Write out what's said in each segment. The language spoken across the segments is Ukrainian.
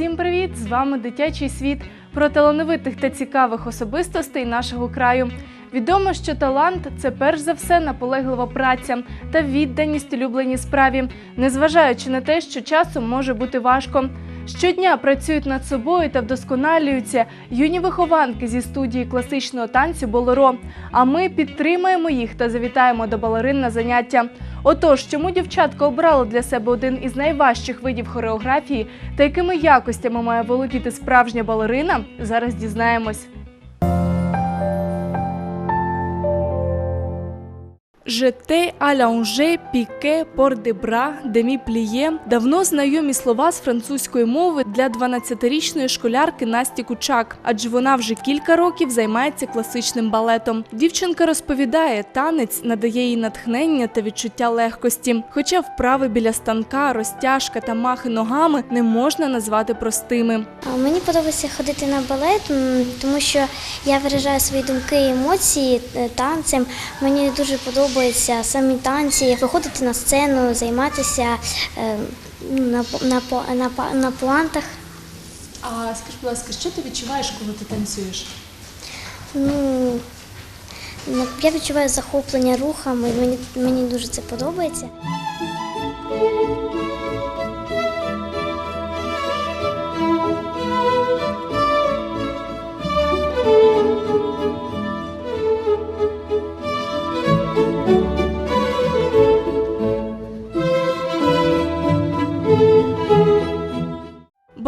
Всім привіт! З вами дитячий світ про талановитих та цікавих особистостей нашого краю. Відомо, що талант це перш за все наполеглива праця та відданість улюбленій справі, незважаючи на те, що часом може бути важко. Щодня працюють над собою та вдосконалюються юні вихованки зі студії класичного танцю Болоро. А ми підтримаємо їх та завітаємо до балерин на заняття. Отож, чому дівчатка обрала для себе один із найважчих видів хореографії та якими якостями має володіти справжня балерина, зараз дізнаємось. Жете, алянже, піке, пордебра, демі пліє давно знайомі слова з французької мови для 12-річної школярки Насті Кучак, адже вона вже кілька років займається класичним балетом. Дівчинка розповідає, танець надає їй натхнення та відчуття легкості. Хоча вправи біля станка, розтяжка та махи ногами не можна назвати простими. Мені подобається ходити на балет, тому що я виражаю свої думки і емоції е, танцем. Мені дуже подобаються самі танці, виходити на сцену, займатися е, ну, на, на, на, на пуантах. А скажи, будь ласка, що ти відчуваєш, коли ти танцюєш? Ну, я відчуваю захоплення рухами, мені, мені дуже це подобається.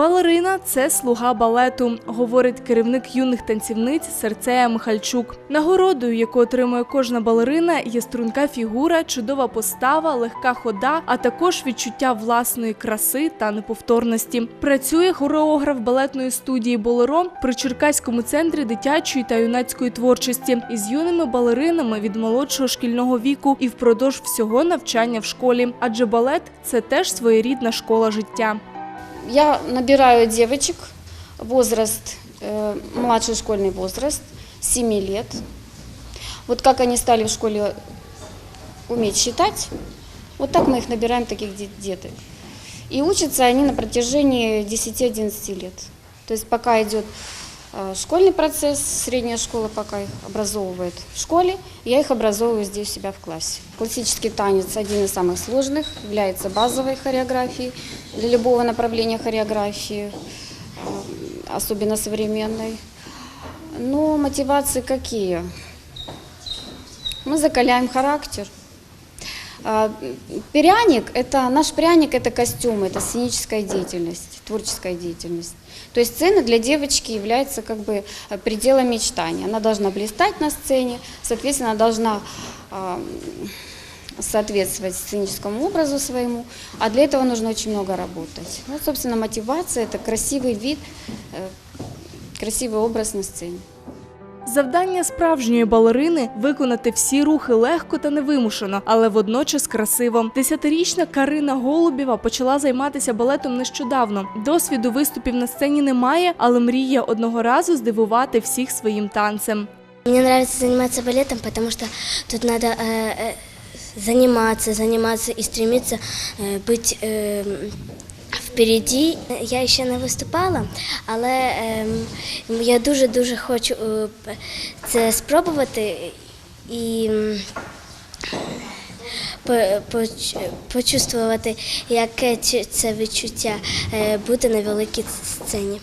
Балерина це слуга балету, говорить керівник юних танцівниць Серцея Михальчук. Нагородою, яку отримує кожна балерина, є струнка фігура, чудова постава, легка хода, а також відчуття власної краси та неповторності. Працює хореограф балетної студії Болеро при Черкаському центрі дитячої та юнацької творчості із юними балеринами від молодшого шкільного віку і впродовж всього навчання в школі. Адже балет це теж своєрідна школа життя Я набираю девочек, возраст, э, младший школьный возраст, 7 лет. Вот как они стали в школе уметь считать, вот так мы их набираем, таких де- деток. И учатся они на протяжении 10-11 лет. То есть пока идет э, школьный процесс, средняя школа пока их образовывает в школе, я их образовываю здесь у себя в классе. Классический танец один из самых сложных, является базовой хореографией для любого направления хореографии, э, особенно современной. Но мотивации какие? Мы закаляем характер. А, Пряник – это наш пряник, это костюм, это сценическая деятельность, творческая деятельность. То есть сцена для девочки является как бы э, пределом мечтания. Она должна блистать на сцене, соответственно, она должна а, соответствовать сценическому образу своему, а для этого нужно очень много работать. Вот, собственно, мотивация – это красивый вид, э, красивый образ на сцене. Завдання справжньої балерини виконати всі рухи легко та невимушено, але водночас красиво. Десятирічна Карина Голубєва почала займатися балетом нещодавно. Досвіду виступів на сцені немає, але мріє одного разу здивувати всіх своїм танцем. Мне нравится заниматься балетом, потому что тут надо э, э, заниматься, заниматься и стремиться э, быть э, впереді. Я ще не виступала, але ем, я дуже-дуже хочу е, це спробувати і почувствувати, яке це відчуття е, бути на великій сцені.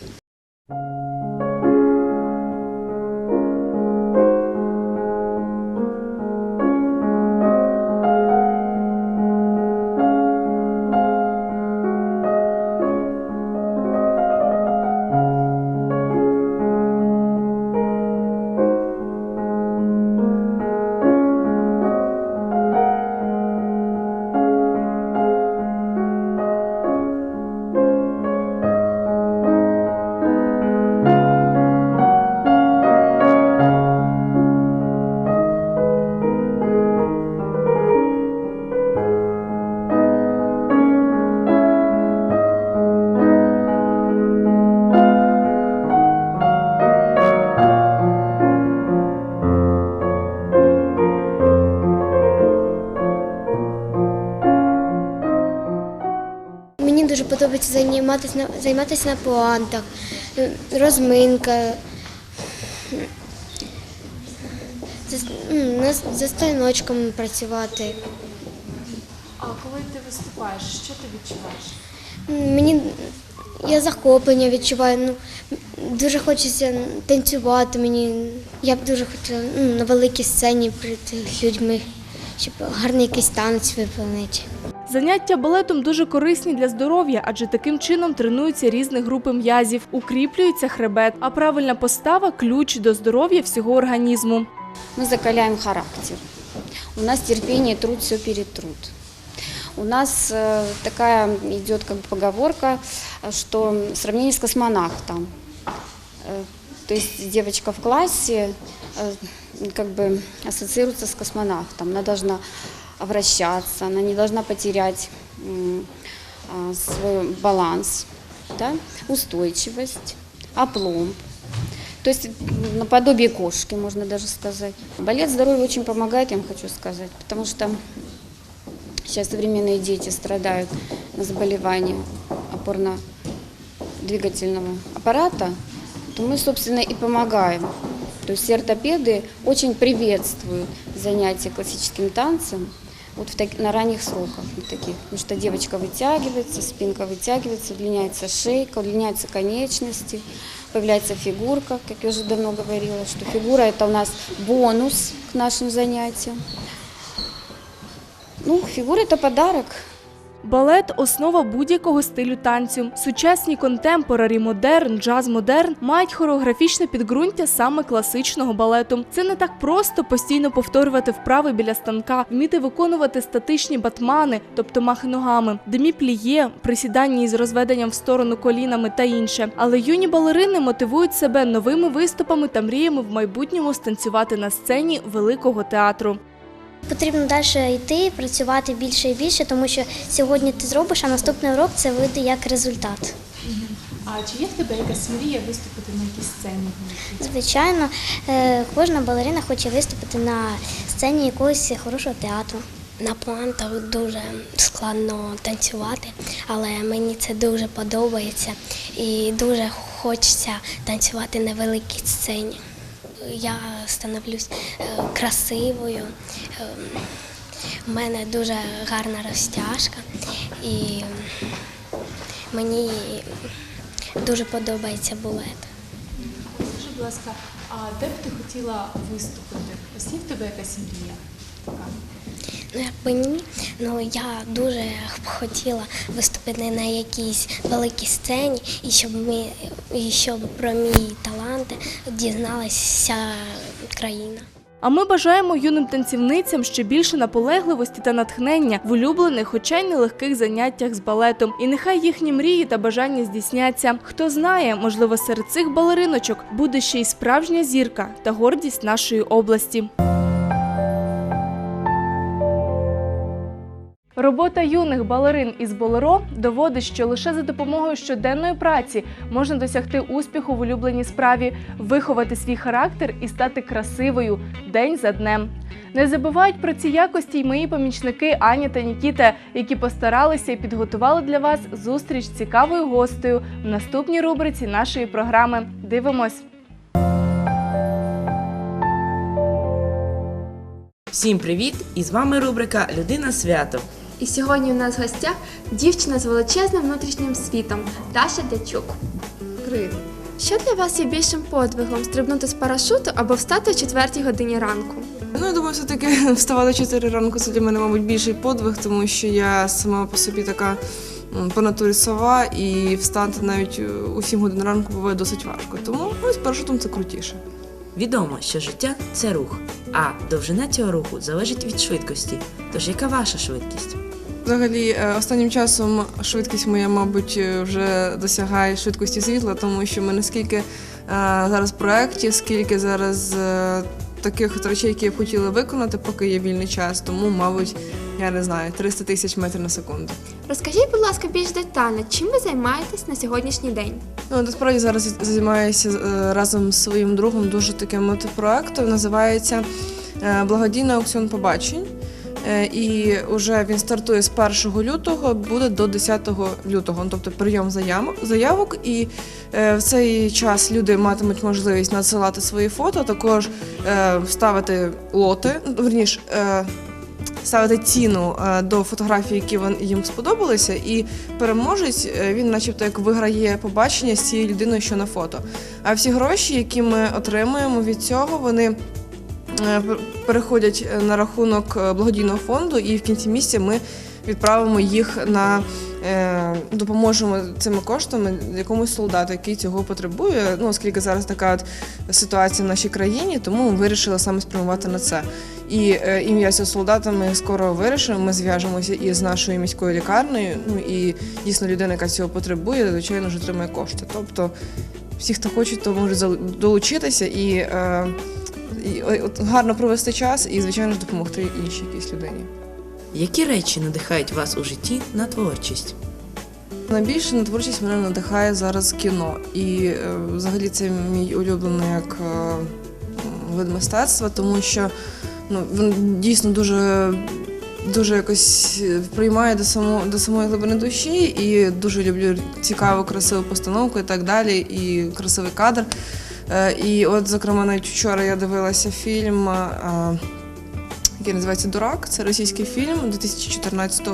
Подобається займатися на, займатися на пуантах, розминка. За, м, за станочком працювати. А коли ти виступаєш, що ти відчуваєш? Мені я захоплення відчуваю. Ну, дуже хочеться танцювати. Мені я б дуже хотіла м, на великій сцені перед людьми, щоб гарний якийсь танець виповнити. Заняття балетом дуже корисні для здоров'я, адже таким чином тренуються різні групи м'язів, укріплюється хребет, а правильна постава ключ до здоров'я всього організму. Мы закаляем характер. У нас терпение, труд, все перед труд. У нас э, такая идет как бы поговорка, э, что сравнение с космонавтом. Э, то есть девочка в классе э, как бы ассоциируется с космонавтом. Она должна вращаться, она не должна потерять а, свой баланс, да, устойчивость, опломб. То есть наподобие кошки, можно даже сказать. Балет здоровью очень помогает, я вам хочу сказать, потому что сейчас современные дети страдают на заболевания опорно-двигательного аппарата, то мы, собственно, и помогаем. То есть ортопеды очень приветствуют занятия классическим танцем вот в так- на ранних сроках, на таких, потому что девочка вытягивается, спинка вытягивается, удлиняется шейка, удлиняются конечности, появляется фигурка, как я уже давно говорила, что фигура это у нас бонус к нашим занятиям. Ну, фигура это подарок. Балет основа будь-якого стилю танцю. Сучасні контемпорарі, модерн, джаз модерн мають хореографічне підґрунтя саме класичного балету. Це не так просто постійно повторювати вправи біля станка, вміти виконувати статичні батмани, тобто махи ногами, демі-пліє, присідання із розведенням в сторону колінами та інше. Але юні балерини мотивують себе новими виступами та мріями в майбутньому станцювати на сцені великого театру. Потрібно далі йти, працювати більше і більше, тому що сьогодні ти зробиш, а наступний урок це вийде як результат. А чи є в тебе якась мрія виступити на якійсь сцені? Звичайно, е, кожна балерина хоче виступити на сцені якогось хорошого театру. На пуантах дуже складно танцювати, але мені це дуже подобається і дуже хочеться танцювати на великій сцені. Я становлюсь е, красивою, У в мене дуже гарна розтяжка і мені дуже подобається балет. Скажи, будь ласка, а де б ти хотіла виступити? Ось є в тебе якась мрія? Така? Ну, я дуже хотіла виступити на якійсь великій сцені, і щоб ми і щоб про мій талант дізналася країна. А ми бажаємо юним танцівницям ще більше наполегливості та натхнення в улюблених, хоча й нелегких заняттях з балетом. І нехай їхні мрії та бажання здійсняться. Хто знає, можливо, серед цих балериночок буде ще й справжня зірка та гордість нашої області. Робота юних балерин із болеро доводить, що лише за допомогою щоденної праці можна досягти успіху в улюбленій справі, виховати свій характер і стати красивою день за днем. Не забувають про ці якості й мої помічники Аня та Нікіта, які постаралися і підготували для вас зустріч з цікавою гостею в наступній рубриці нашої програми. Дивимось. Всім привіт! І з вами рубрика Людина свято. І сьогодні у нас в гостях дівчина з величезним внутрішнім світом Даша Дячук. Привіт. Що для вас є більшим подвигом стрибнути з парашуту або встати о 4 годині ранку? Ну, я думаю, все-таки вставати 4 ранку це для мене, мабуть, більший подвиг, тому що я сама по собі така по натурі сова, і встати навіть е, у 7 годин ранку буває досить важко. Тому ну, з парашутом це крутіше. Відомо, що життя це рух, а довжина цього руху залежить від швидкості. Тож яка ваша швидкість? Взагалі, е, останнім часом швидкість моя, мабуть, е, вже досягає швидкості світла, тому що в мене скільки е, зараз проєктів, скільки зараз таких речей, які я б хотіла виконати, поки є вільний час. Тому, мабуть, я не знаю, 300 тисяч метрів на секунду. Розкажіть, будь ласка, більш детально, чим ви займаєтесь на сьогоднішній день? Ну, насправді зараз займаюся разом з своїм другом дуже таким мотопроектом. Називається Благодійний аукціон побачень. Е, І вже він стартує з 1 лютого, буде до 10 лютого, ну, тобто прийом заявок. І е, в цей час люди матимуть можливість надсилати свої фото, також е, ставити лоти, ну, верніш, е, ставити ціну до фотографій, які їм сподобалися, і переможець він, начебто, як виграє побачення з цією людиною, що на фото. А всі гроші, які ми отримуємо від цього, вони переходять е, на рахунок е, благодійного фонду, і в кінці місяця ми відправимо їх на е, допоможемо цими коштами якомусь солдату, який цього потребує. Ну, оскільки зараз така от ситуація в нашій країні, тому ми вирішили саме спрямувати на це. І е, ім'я цього солдата ми скоро вирішимо. Ми зв'яжемося із нашою міською лікарнею. Ну і дійсно людина, яка цього потребує, звичайно ж отримає кошти. Тобто всі, хто хоче, то можуть долучитися і, е, і от, гарно провести час і, звичайно ж, допомогти іншій якійсь людині. Які речі надихають вас у житті на творчість? Найбільше на творчість мене надихає зараз кіно. І е, взагалі це мій улюблений як е, вид мистецтва, тому що ну, він дійсно дуже, дуже якось приймає до, само, до самої глибини душі і дуже люблю цікаву, красиву постановку і так далі, і красивий кадр. Е, І от, зокрема, навіть вчора я дивилася фільм, е, який називається Дурак. Це російський фільм 2014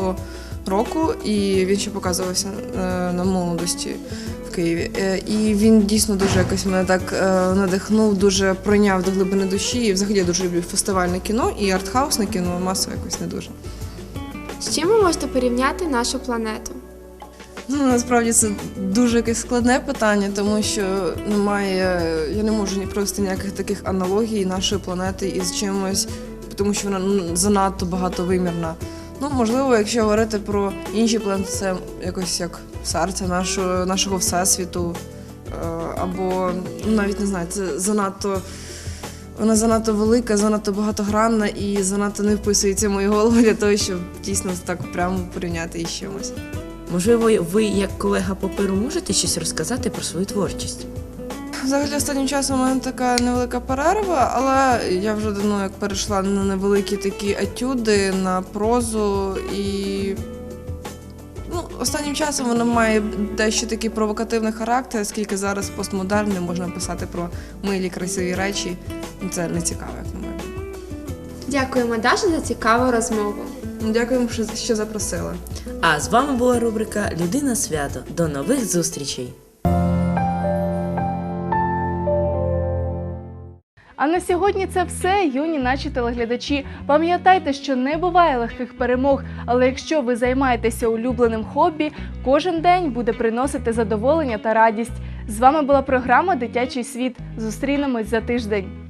року, і він ще показувався е, на молодості в Києві. І він дійсно дуже якось мене так надихнув, дуже пройняв до глибини душі. І взагалі я дуже люблю фестивальне кіно і артхаусне кіно, масове якось не дуже. З чим ви можете порівняти нашу планету? Ну, насправді це дуже якесь складне питання, тому що немає, я не можу ні провести ніяких таких аналогій нашої планети із чимось, тому що вона ну, занадто багатовимірна. Ну, можливо, якщо говорити про інші планети, це якось як серце нашого, нашого всесвіту, е, або ну, навіть не знаю, це занадто. Вона занадто велика, занадто багатогранна і занадто не вписується в мою голову для того, щоб дійсно так прямо порівняти із чимось. Можливо, ви, як колега по перу, можете щось розказати про свою творчість? Взагалі останнім часом у мене така невелика перерва, але я вже давно як перейшла на невеликі такі етюди, на прозу і. Ну, останнім часом вона має дещо такий провокативний характер, оскільки зараз постмодерн не можна писати про милі, красиві речі. Ну, Це не цікаво, як на мене. Дякуємо, Даша, за цікаву розмову. Ну, Дякуємо, що, що запросили. А з вами була рубрика Людина свято. До нових зустрічей! А на сьогодні це все, юні наші телеглядачі. Пам'ятайте, що не буває легких перемог, але якщо ви займаєтеся улюбленим хобі, кожен день буде приносити задоволення та радість. З вами була програма Дитячий світ. Зустрінемось за тиждень.